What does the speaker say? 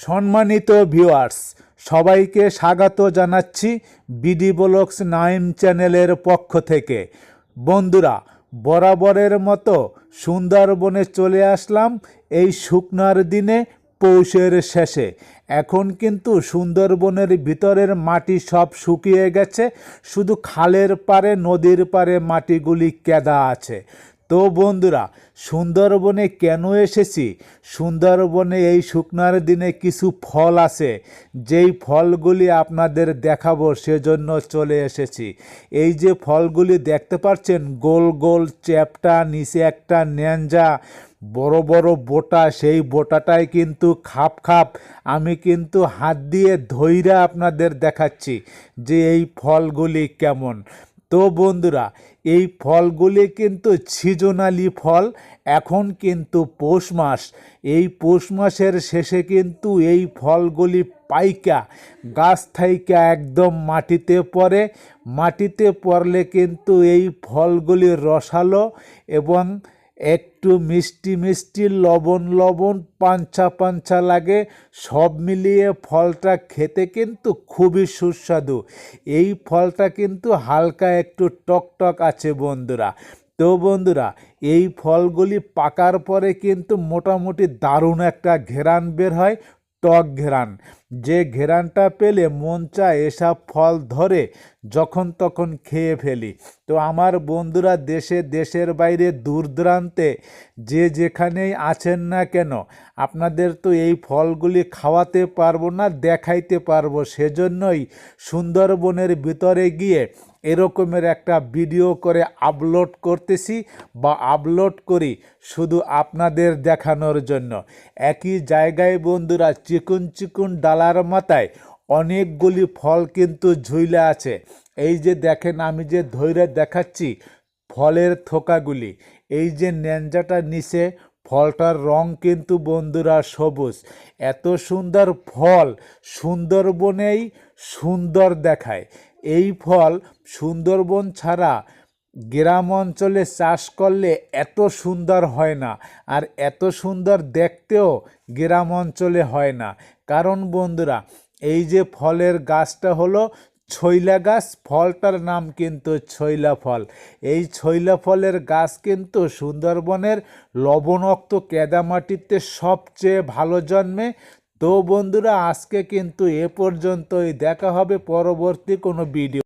সম্মানিত ভিউয়ার্স সবাইকে স্বাগত জানাচ্ছি বিডি ব্লগস নাইম চ্যানেলের পক্ষ থেকে। বন্ধুরা, বরাবরের মতো সুন্দরবনে চলে আসলাম এই শুকনার দিনে পৌষের শেষে। এখন কিন্তু সুন্দরবনের ভিতরের মাটি সব শুকিয়ে গেছে, শুধু খালের পারে নদীর পারে মাটিগুলি কেদা আছে। তো বন্ধুরা, সুন্দরবনে কেন এসেছি? সুন্দরবনে এই শুকনার দিনে কিছু ফল আছে। যেই ফলগুলি আপনাদের দেখাবো, সেজন্য চলে এসেছি। এই যে ফলগুলি দেখতে পাচ্ছেন, গোল গোল চ্যাপটা, নিচে একটা ন্যাঞ্জা, বড় বড় বোটা, সেই বোটাটাই কিন্তু খাপ খাপ। আমি কিন্তু হাত দিয়ে ধইরা আপনাদের দেখাচ্ছি যে এই ফলগুলি কেমন। তো বন্ধুরা, এই ফলগুলি কিন্তু সিজনালি ফল, এখন কিন্তু পৌষ মাস। এই পৌষ মাসের শেষে কিন্তু এই ফলগুলি পাইকা, গাছ থাইকা একদম মাটিতে পড়ে। মাটিতে পড়লে কিন্তু এই ফলগুলি রসালো এবং একটু মিষ্টি মিষ্টি, লবণ লবণ পাঞ্চা পাঞ্চা লাগে। সব মিলিয়ে ফলটা খেতে কিন্তু খুবই সুস্বাদু। এই ফলটা কিন্তু হালকা একটু টকটক টক আছে বন্ধুরা। তো বন্ধুরা, এই ফলগুলি পাকার পরে কিন্তু মোটামুটি দারুণ একটা ঘেরান বের হয়। টক ঘেরান। যে ঘেরানটা পেলে মন চায় এসব ফল ধরে, যখন তখন খেয়ে ফেলি। তো আমার বন্ধুরা দেশে, দেশের বাইরে দূর দূরান্তে যে যেখানেই আছেন না কেন, আপনাদের তো এই ফলগুলি খাওয়াতে পারব না, দেখাইতে পারব। সেজন্যই সুন্দরবনের ভিতরে গিয়ে এরকমের একটা ভিডিও করে আপলোড করতেছি বা আপলোড করি শুধু আপনাদের দেখানোর জন্য। একই জায়গায় বন্ধুরা চিকুন চিকুন ডালার মাথায় অনেকগুলি ফল কিন্তু ঝুইলে আছে। এই যে দেখেন আমি যে ধৈর্য দেখাচ্ছি ফলের থোকাগুলি, এই যে ন্যাঞ্জাটা নিচে ফলটার রং কিন্তু বন্ধুরা সবুজ। এত সুন্দর ফল সুন্দরবনেই সুন্দর দেখায়। এই ফল সুন্দরবন ছাড়া গ্রাম অঞ্চলে চাষ করলে এত সুন্দর হয় না আর এত সুন্দর দেখতেও গ্রাম অঞ্চলে হয় না। কারণ বন্ধুরা, এই যে ফলের গাছটা হলো ছইলা গাছ ফলটার নাম কিন্তু ছইলা ফল এই ছইলা ফলের গাছ কিন্তু সুন্দরবনের লবণাক্ত কেদামাটিতে সবচেয়ে ভালো জন্মে। তো বন্ধুরা, আজকে কিন্তু এ পর্যন্তই। দেখা হবে পরবর্তী কোনো ভিডিও